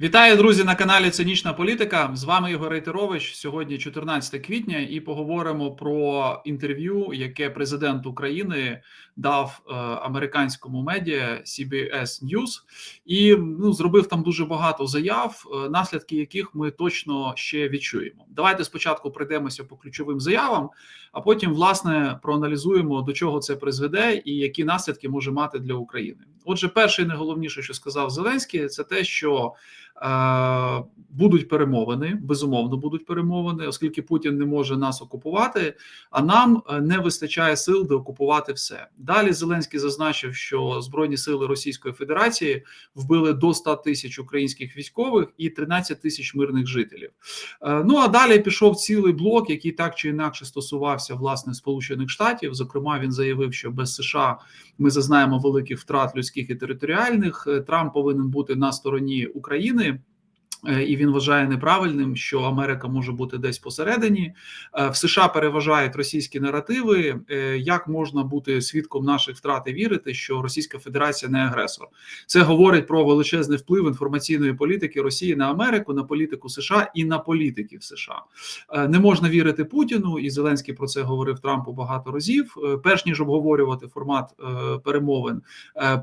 Вітаю, друзі, на каналі Цинічна Політика. З вами Ігор Рейтерович. Сьогодні 14 квітня, і поговоримо про інтерв'ю, яке президент України дав е, американському медіа CBS News. і ну зробив там дуже багато заяв, е, наслідки яких ми точно ще відчуємо. Давайте спочатку пройдемося по ключовим заявам, а потім власне проаналізуємо до чого це призведе і які наслідки може мати для України. Отже, перше і найголовніше, що сказав Зеленський, це те, що будуть перемовини, безумовно будуть перемовини, оскільки Путін не може нас окупувати, а нам е, не вистачає сил де окупувати все. Далі Зеленський зазначив, що збройні сили Російської Федерації вбили до 100 тисяч українських військових і 13 тисяч мирних жителів. Е, ну а далі пішов цілий блок, який так чи інакше стосувався власне Сполучених Штатів. Зокрема, він заявив, що без США ми зазнаємо великих втрат людських і територіальних. Трамп повинен бути на стороні України. Е, і він вважає неправильним, що Америка може бути десь посередині. Е, в США переважають російські наративи. Е, як можна бути свідком наших втрат і вірити, що Російська Федерація не агресор? Це говорить про величезний вплив інформаційної політики Росії на Америку, на політику США і на політиків США. Не можна вірити Путіну, і Зеленський про це говорив Трампу багато разів. Перш ніж обговорювати формат перемовин,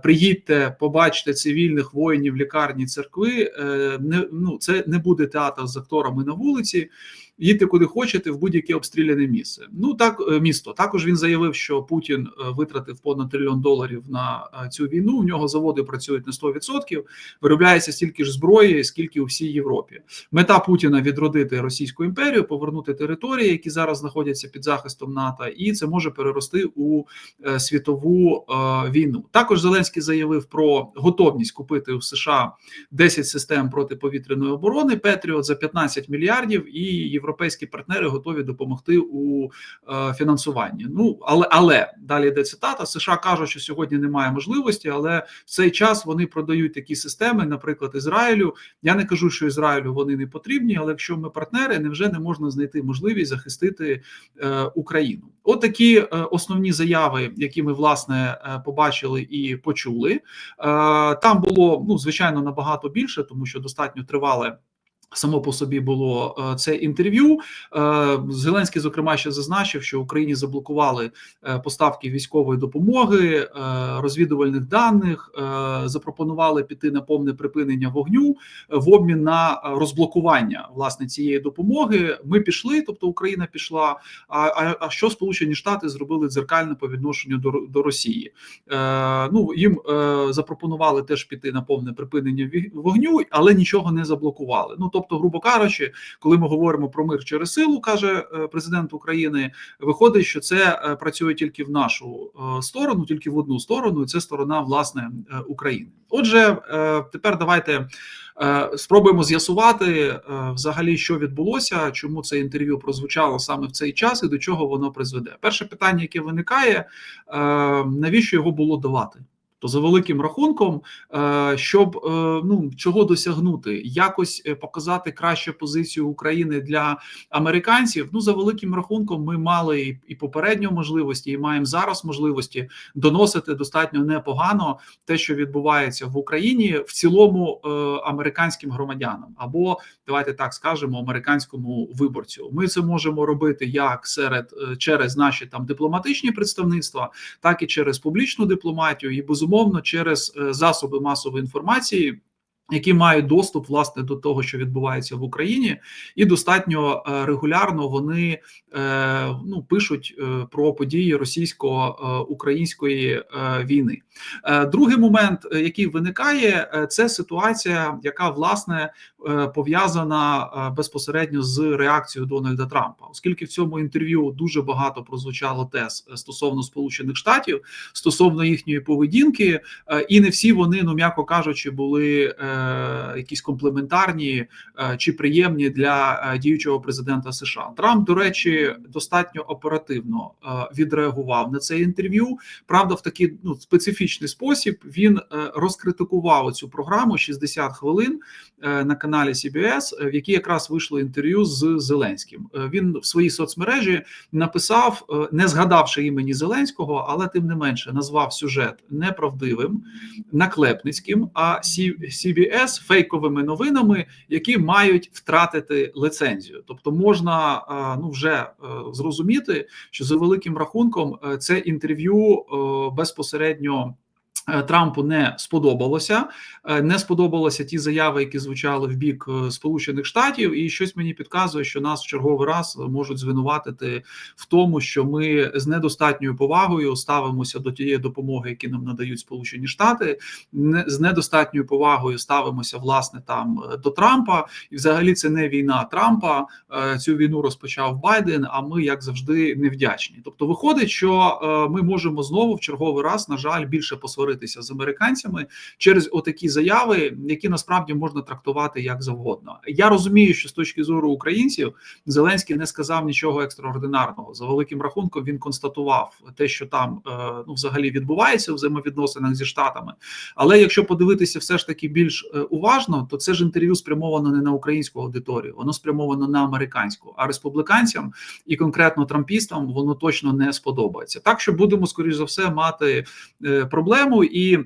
приїдьте, побачте цивільних воїнів, лікарні, церкви. Не ну ну це не буде театр з акторами на вулиці їдьте куди хочете в будь-яке обстріляне місце. Ну так е, місто також він заявив, що Путін е, витратив понад трильйон доларів на е, цю війну. У нього заводи працюють на 100%, виробляється стільки ж зброї, скільки у всій Європі. Мета Путіна відродити Російську імперію, повернути території, які зараз знаходяться під захистом НАТО, і це може перерости у світову війну. Також Зеленський заявив про готовність купити у США 10 систем протиповітряної оборони Петріот за 15 мільярдів і європейські партнери готові допомогти у е, фінансуванні. Ну але але далі йде цитата. США кажуть, що сьогодні немає можливості, але в цей час вони продають такі системи, наприклад, Ізраїлю. Я не кажу, що Ізраїлю вони не потрібні, але якщо ми партнери, невже не можна знайти можливість захистити е, Україну? От такі е, основні заяви, які ми власне побачили і почули. Там було ну звичайно набагато більше, тому що достатньо тривале. Само по собі було е, це інтерв'ю. Е, Зеленський, зокрема, ще зазначив, що Україні заблокували е, поставки військової допомоги, розвідувальних даних, запропонували піти на повне припинення вогню в обмін на розблокування власне цієї допомоги. Ми пішли, тобто Україна пішла. А а, що Сполучені Штати зробили дзеркально по відношенню до до Росії? Ну їм запропонували теж піти на повне припинення вогню, але нічого не заблокували. Ну тобто Тобто, грубо кажучи, коли ми говоримо про мир через силу, каже е, президент України, виходить, що це е, працює тільки в нашу е, сторону, тільки в одну сторону, і це сторона власне України. Отже, тепер давайте. Спробуємо з'ясувати взагалі, що відбулося, чому це інтерв'ю прозвучало саме в цей час і до чого воно призведе. Перше питання, яке виникає: навіщо його було давати? То за великим рахунком, е, щоб е, ну чого досягнути, якось е, показати кращу позицію України для американців. Ну за великим рахунком, ми мали і попередньо можливості, і маємо зараз можливості доносити достатньо непогано те, що відбувається в Україні, в цілому американським громадянам, або давайте так скажемо, американському виборцю. Ми це можемо робити як серед через наші там дипломатичні представництва, так і через публічну дипломатію і безумовно безумовно через е, засоби масової інформації які мають доступ власне до того, що відбувається в Україні, і достатньо е, регулярно вони е, ну пишуть е, про події російсько-української війни. Другий момент, який виникає, це ситуація, яка власне пов'язана безпосередньо з реакцією Дональда Трампа, оскільки в цьому інтерв'ю дуже багато прозвучало тез стосовно Сполучених Штатів стосовно їхньої поведінки, і не всі вони, ну м'яко кажучи, були. Е, якісь комплементарні е, чи приємні для е, діючого президента США. Трамп, до речі, достатньо оперативно відреагував на це інтерв'ю. Правда, в такий ну специфічний спосіб він розкритикував цю програму 60 хвилин на каналі CBS, в якій якраз вийшло інтерв'ю з Зеленським. Він в своїй соцмережі написав, не згадавши імені Зеленського, але тим не менше назвав сюжет неправдивим, наклепницьким. А CBS PBS фейковими новинами, які мають втратити лицензію. Тобто, можна е, ну вже е, зрозуміти, що за великим рахунком е, це інтерв'ю безпосередньо. Трампу не сподобалося, не сподобалися ті заяви, які звучали в бік Сполучених Штатів, і щось мені підказує, що нас в черговий раз можуть звинуватити в тому, що ми з недостатньою повагою ставимося до тієї допомоги, які нам надають Сполучені Штати, з недостатньою повагою ставимося власне там до Трампа, і взагалі це не війна Трампа. Цю війну розпочав Байден. А ми, як завжди, невдячні. Тобто, виходить, що ми можемо знову в черговий раз, на жаль, більше посварити сваритися з американцями через отакі заяви, які насправді можна трактувати як завгодно. Я розумію, що з точки зору українців Зеленський не сказав нічого екстраординарного. За великим рахунком він констатував те, що там е, ну взагалі відбувається в взаємовідносинах зі штатами. Але якщо подивитися, все ж таки більш е, уважно, то це ж інтерв'ю спрямовано не на українську аудиторію, воно спрямовано на американську, а республіканцям і конкретно трампістам воно точно не сподобається. Так що будемо скоріш за все мати е, проблему і.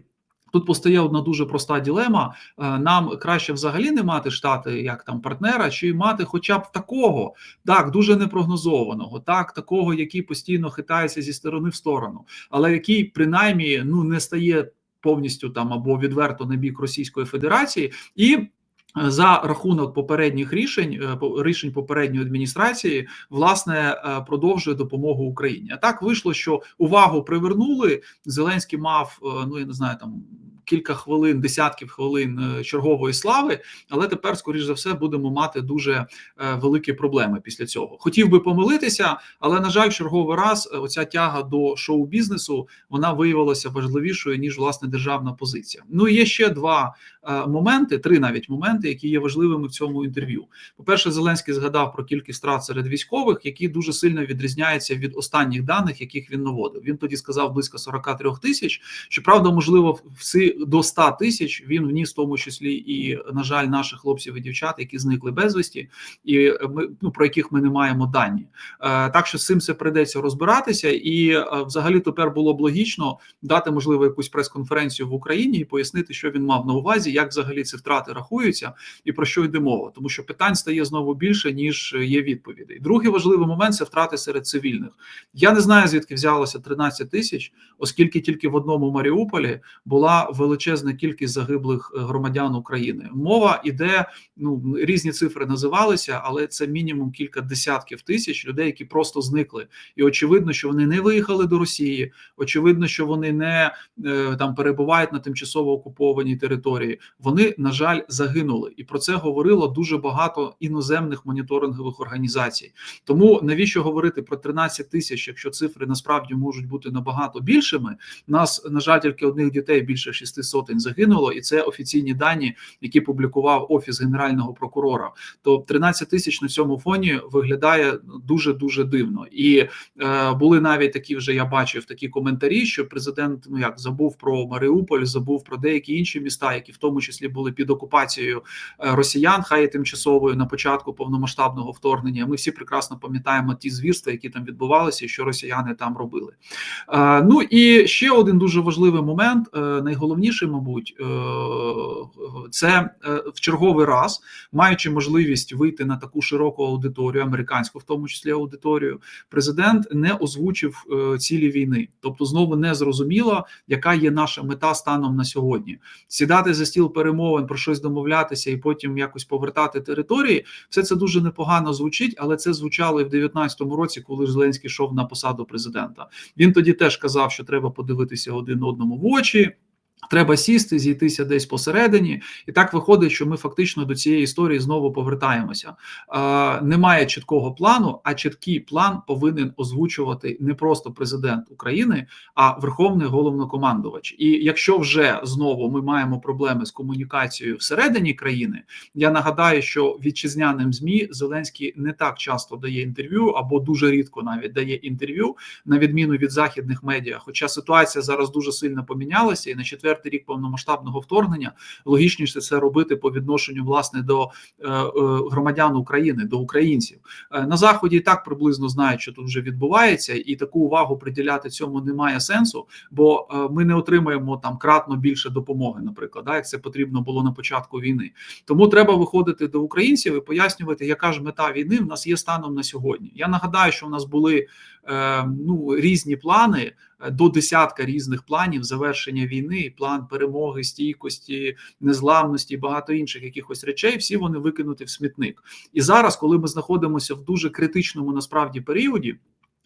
Тут постає одна дуже проста ділема: е, нам краще взагалі не мати штати як там партнера, чи мати, хоча б такого, так дуже непрогнозованого, так такого, який постійно хитається зі сторони в сторону, але який принаймні ну не стає повністю там або відверто на бік Російської Федерації і за рахунок попередніх рішень е, рішень попередньої адміністрації власне е, продовжує допомогу Україні. А так вийшло, що увагу привернули. Зеленський мав е, ну я не знаю там кілька хвилин, десятків хвилин чергової слави, але тепер, скоріш за все, будемо мати дуже великі проблеми після цього. Хотів би помилитися, але на жаль, черговий раз оця тяга до шоу-бізнесу вона виявилася важливішою ніж власне державна позиція. Ну і є ще два моменти, три навіть моменти, які є важливими в цьому інтерв'ю. По перше, Зеленський згадав про кількість втрат серед військових, які дуже сильно відрізняються від останніх даних, яких він наводив. Він тоді сказав близько 43 тисяч. Щоправда, можливо, всі до 100 тисяч він вніс в тому числі і на жаль, наших хлопців і дівчат, які зникли безвісті, і ми ну про яких ми не маємо дані. Е, так що з цим все придеться розбиратися, і е, взагалі тепер було б логічно дати можливо якусь прес-конференцію в Україні і пояснити, що він мав на увазі, як взагалі ці втрати рахуються, і про що йде мова, тому що питань стає знову більше ніж є відповідей. Другий важливий момент це втрати серед цивільних. Я не знаю звідки взялося 13 тисяч, оскільки тільки в одному Маріуполі була величезна кількість загиблих е, громадян України. Мова іде, ну різні цифри називалися, але це мінімум кілька десятків тисяч людей, які просто зникли. І очевидно, що вони не виїхали до Росії. Очевидно, що вони не е, там перебувають на тимчасово окупованій території. Вони на жаль загинули, і про це говорило дуже багато іноземних моніторингових організацій. Тому навіщо говорити про 13 тисяч, якщо цифри насправді можуть бути набагато більшими? Нас на жаль, тільки одних дітей більше 6 шести сотень загинуло, і це офіційні дані, які публікував офіс генерального прокурора. То 13 тисяч на цьому фоні виглядає дуже дуже дивно. І е, були навіть такі вже я бачив такі коментарі, що президент ну як забув про Маріуполь, забув про деякі інші міста, які в тому числі були під окупацією е, росіян, хай тимчасовою на початку повномасштабного вторгнення. Ми всі прекрасно пам'ятаємо ті звірства, які там відбувалися, і що росіяни там робили. Е, ну і ще один дуже важливий момент, е, найголовніше, мабуть, це в черговий раз, маючи можливість вийти на таку широку аудиторію, американську, в тому числі аудиторію, президент не озвучив цілі війни, тобто знову не зрозуміло, яка є наша мета станом на сьогодні. Сідати за стіл перемовин про щось домовлятися і потім якось повертати території. Все це дуже непогано звучить, але це звучало і в 2019 році, коли Зеленський йшов на посаду президента. Він тоді теж казав, що треба подивитися один одному в очі. Треба сісти, зійтися десь посередині, і так виходить, що ми фактично до цієї історії знову повертаємося. Е, Немає чіткого плану, а чіткий план повинен озвучувати не просто президент України, а верховний головнокомандувач. І якщо вже знову ми маємо проблеми з комунікацією всередині країни, я нагадаю, що вітчизняним змі Зеленський не так часто дає інтерв'ю або дуже рідко навіть дає інтерв'ю, на відміну від західних медіа. Хоча ситуація зараз дуже сильно помінялася, і на четвер четвертий рік повномасштабного вторгнення. Логічніше це робити по відношенню власне до е, е, громадян України, до українців е, на заході. І так приблизно знають, що тут вже відбувається, і таку увагу приділяти цьому немає сенсу, бо ми не отримаємо там кратно більше допомоги, наприклад, да, як це потрібно було на початку війни. Тому треба виходити до українців і пояснювати, яка ж мета війни в нас є станом на сьогодні. Я нагадаю, що в нас були ну різні плани е, до десятка різних планів завершення війни, план перемоги, стійкості, незламності, і багато інших якихось речей. Всі вони викинуті в смітник. І зараз, коли ми знаходимося в дуже критичному насправді періоді.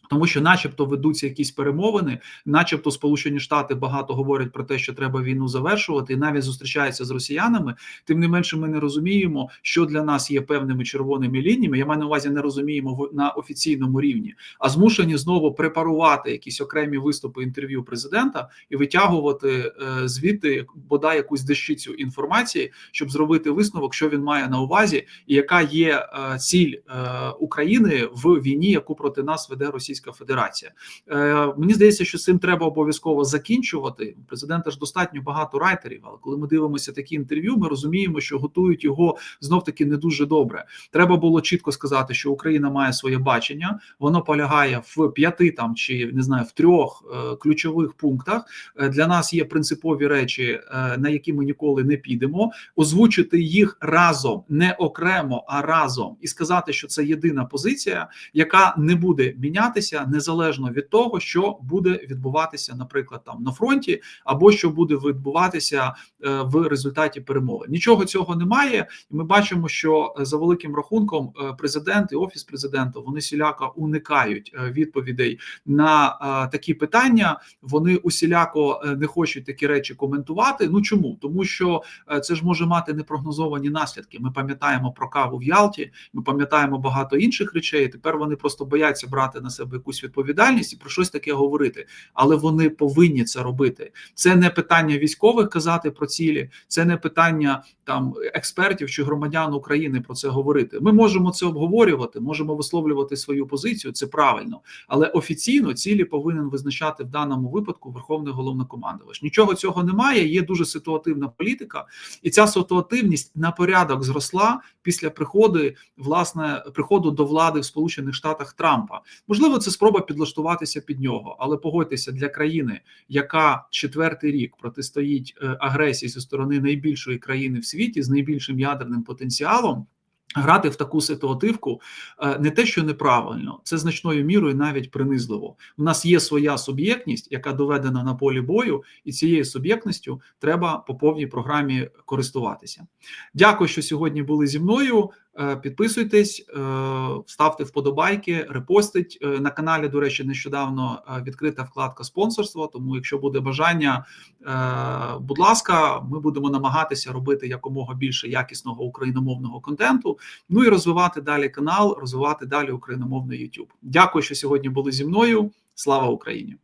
Тому що, начебто, ведуться якісь перемовини, начебто, Сполучені Штати багато говорять про те, що треба війну завершувати, і навіть зустрічаються з росіянами. Тим не менше, ми не розуміємо, що для нас є певними червоними лініями. Я маю на увазі, не розуміємо на офіційному рівні, а змушені знову препарувати якісь окремі виступи інтерв'ю президента і витягувати е, звідти бодай якусь дещицю інформації, щоб зробити висновок, що він має на увазі, і яка є е, ціль е, України в війні, яку проти нас веде Російська. Російська Федерація. Е, Мені здається, що цим треба обов'язково закінчувати. У Президента ж достатньо багато райтерів, але коли ми дивимося такі інтерв'ю, ми розуміємо, що готують його знов таки не дуже добре. Треба було чітко сказати, що Україна має своє бачення, воно полягає в п'яти там чи не знаю в трьох е, ключових пунктах. Е, для нас є принципові речі, на які ми ніколи не підемо. Озвучити їх разом, не окремо, а разом, і сказати, що це єдина позиція, яка не буде мінятися незалежно від того, що буде відбуватися, наприклад, там на фронті, або що буде відбуватися е, в результаті перемови. Нічого цього немає, і ми бачимо, що е, за великим рахунком е, президент і офіс президента вони сіляко уникають відповідей на такі питання. Вони усіляко не хочуть такі речі коментувати. Ну чому? Тому що це ж може мати непрогнозовані наслідки. Ми пам'ятаємо про каву в Ялті, ми пам'ятаємо багато інших речей. Тепер вони просто бояться брати на себе якусь відповідальність і про щось таке говорити, але вони повинні це робити. Це не питання військових казати про цілі, це не питання там експертів чи громадян України про це говорити. Ми можемо це обговорювати, можемо висловлювати свою позицію. Це правильно, але офіційно цілі повинен визначати в даному випадку Верховний головнокомандувач. Нічого цього немає. Є дуже ситуативна політика, і ця ситуативність на порядок зросла після приходу власне приходу до влади в Сполучених Штатах Трампа. Можливо, це спроба підлаштуватися під нього, але погодьтеся для країни, яка четвертий рік протистоїть е, агресії зі сторони найбільшої країни в світі з найбільшим ядерним потенціалом. Грати в таку ситуативку е, не те, що неправильно, це значною мірою навіть принизливо. У нас є своя суб'єктність, яка доведена на полі бою, і цією суб'єктністю треба по повній програмі користуватися. Дякую, що сьогодні були зі мною. Е, підписуйтесь, е, ставте вподобайки, репостить на каналі. До речі, нещодавно відкрита вкладка спонсорства. Тому, якщо буде бажання, будь ласка, ми будемо намагатися робити якомога більше якісного україномовного контенту. Ну і розвивати далі канал, розвивати далі україномовний YouTube. Дякую, що сьогодні були зі мною. Слава Україні!